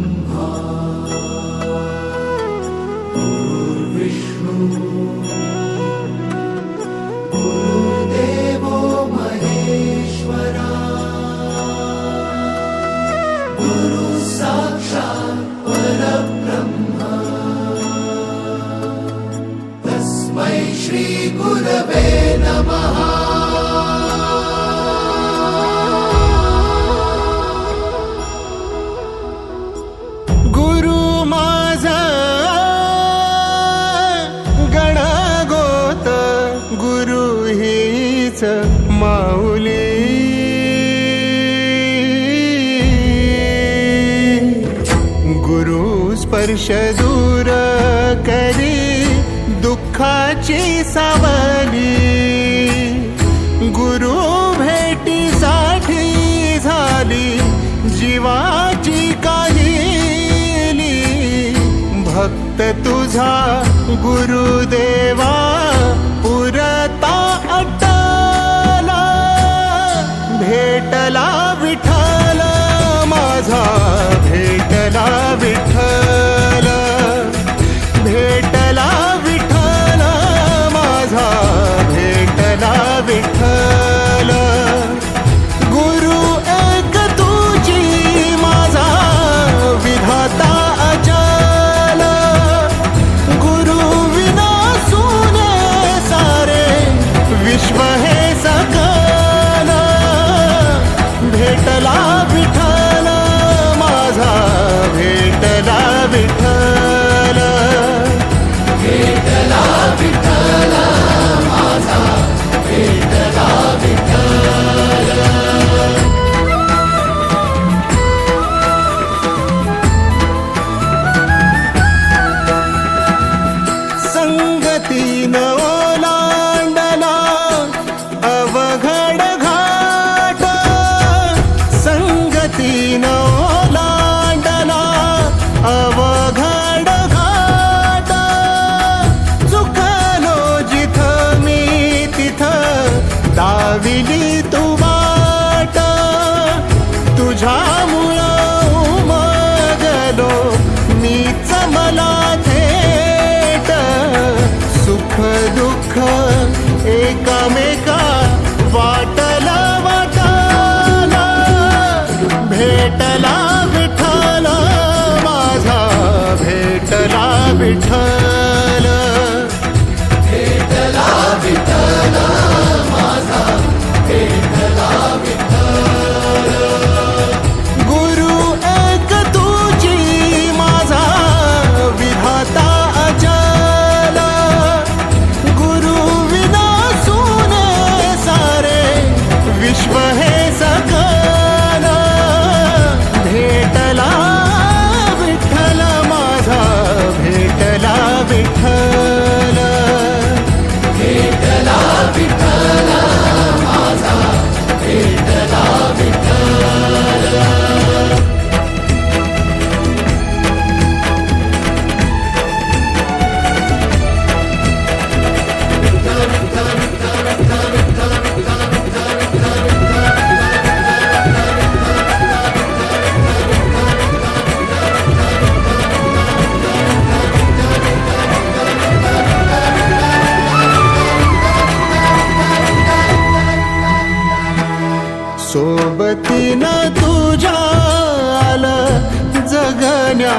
Brahma. स्पर्श दूर करी दुःखाची सावली. गुरु भेटीसाठी झाली जीवाची काली भक्त तुझा गुरुदेवा पुरता अटला. भेटला विठाला माझा भेटला विठ सुख दुःख एकमेका वाटला वाटला भेटला विठला माझा भेटला विठला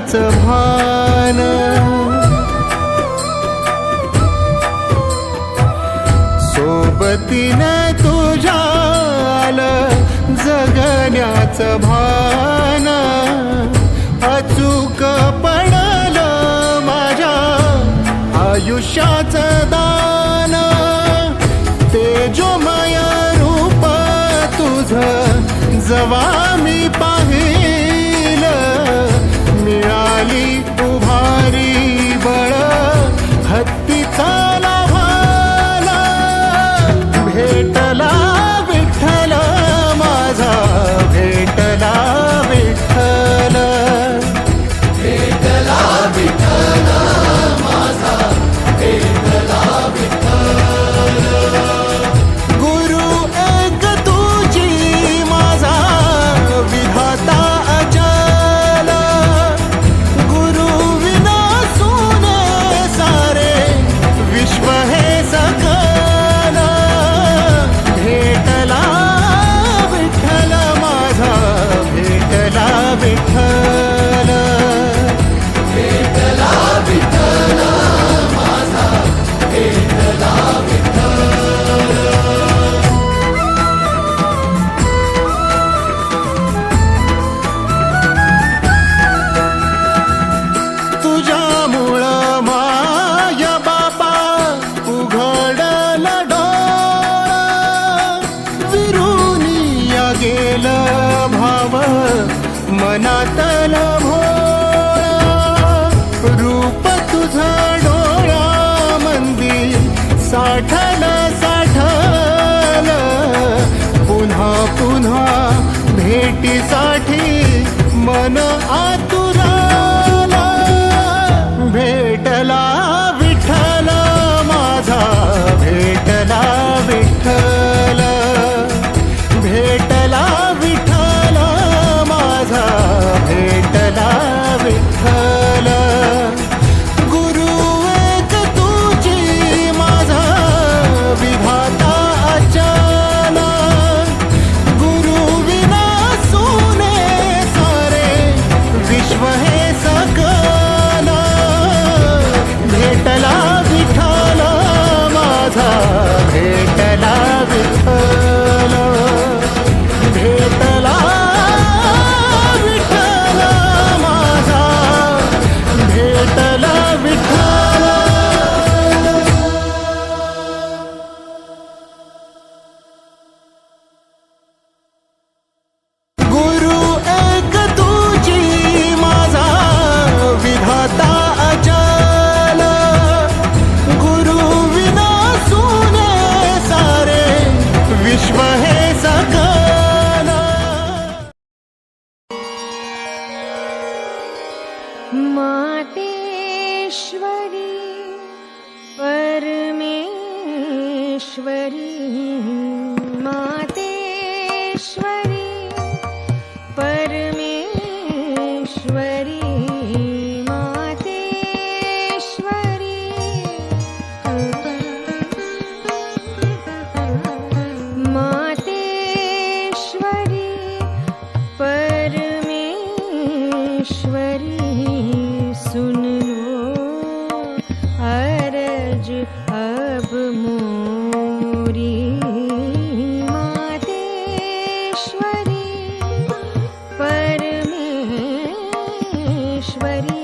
त्याच भान. सोबतीनं तुझ्या जगण्याच भान. अचूक पडल माझ्या आयुष्याच दान. तेजोमय रूप तुझ जवा मी मनातल भोळा रूप तुझा डोळा मंदिर साठल साठल. पुन्हा पुन्हा भेटीसाठी मन आत ईश्वरी